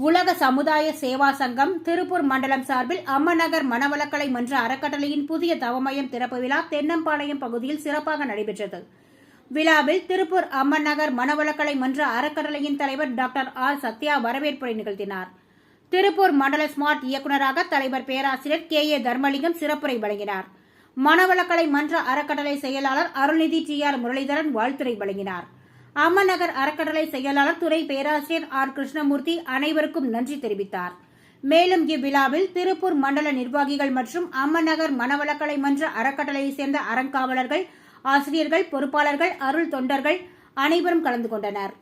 உலக சமுதாய சேவா சங்கம் திருப்பூர் மண்டலம் சார்பில் அம்மநகர் மனவளக்கலை மன்ற அறக்கட்டளையின் புதிய தவமயம் திறப்பு விழா தென்னம்பாளையம் பகுதியில் சிறப்பாக நடைபெற்றது. விழாவில் திருப்பூர் அம்மநகர் மனவளக்கலை மன்ற அறக்கட்டளையின் தலைவர் டாக்டர் ஆர். சத்யா வரவேற்புரை நிகழ்த்தினார். திருப்பூர் மண்டல ஸ்மார்ட் இயக்குநராக தலைவர் பேராசிரியர் கே. ஏ. தர்மலிங்கம் சிறப்புரை வழங்கினார். மனவளக்கலை மன்ற அறக்கட்டளை செயலாளர் அருள்நிதி டி. ஆர். முரளிதரன் வாழ்த்துரை வழங்கினார். அம்மநகர் அறக்கட்டளை செயலாளர் துறை பேராசிரியர் ஆர். கிருஷ்ணமூர்த்தி அனைவருக்கும் நன்றி தெரிவித்தார். மேலும் இவ்விழாவில் திருப்பூர் மண்டல நிர்வாகிகள் மற்றும் அம்மநகர் மனவளக்கலை மன்ற அறக்கட்டளையைச் சேர்ந்த அறங்காவலர்கள் ஆசிரியர்கள் பொறுப்பாளர்கள் அருள் தொண்டர்கள் அனைவரும் கலந்து கொண்டனர்.